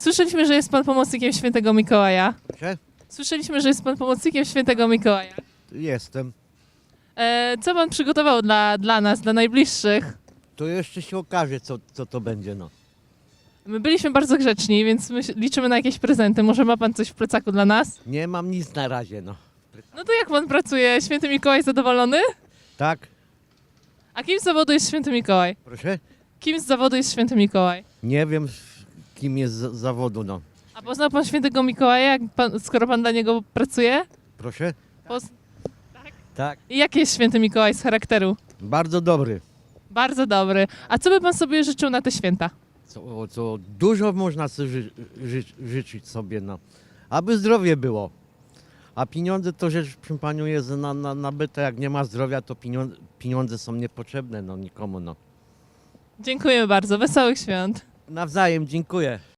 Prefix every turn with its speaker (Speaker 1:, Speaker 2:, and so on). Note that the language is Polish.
Speaker 1: Słyszeliśmy, że jest pan pomocnikiem świętego Mikołaja.
Speaker 2: Proszę?
Speaker 1: Słyszeliśmy, że jest pan pomocnikiem świętego Mikołaja.
Speaker 2: Jestem.
Speaker 1: E, co pan przygotował dla, dla nas, dla najbliższych?
Speaker 2: To jeszcze się okaże, co, co to będzie, no.
Speaker 1: My byliśmy bardzo grzeczni, więc my liczymy na jakieś prezenty. Może ma pan coś w plecaku dla nas?
Speaker 2: Nie mam nic na razie, no.
Speaker 1: No to jak pan pracuje? Święty Mikołaj zadowolony?
Speaker 2: Tak?
Speaker 1: A kim z zawodu jest święty Mikołaj?
Speaker 2: Proszę?
Speaker 1: Kim z zawodu jest święty Mikołaj?
Speaker 2: Nie wiem, kim jest z zawodu, no.
Speaker 1: A poznał pan świętego Mikołaja, jak pan, skoro pan dla niego pracuje?
Speaker 2: Proszę?
Speaker 1: Poz...
Speaker 2: Tak.
Speaker 1: I jaki jest święty Mikołaj z charakteru?
Speaker 2: Bardzo dobry.
Speaker 1: Bardzo dobry. A co by pan sobie życzył na te święta?
Speaker 2: Co, co dużo można sobie ży, ży, życzyć sobie, no. Aby zdrowie było. A pieniądze to rzecz, przy paniu, jest na, na, nabyte. Jak nie ma zdrowia, to pieniądze, pieniądze są niepotrzebne, no, nikomu, no.
Speaker 1: Dziękujemy bardzo. Wesołych świąt.
Speaker 2: Nawzajem, dziękuję.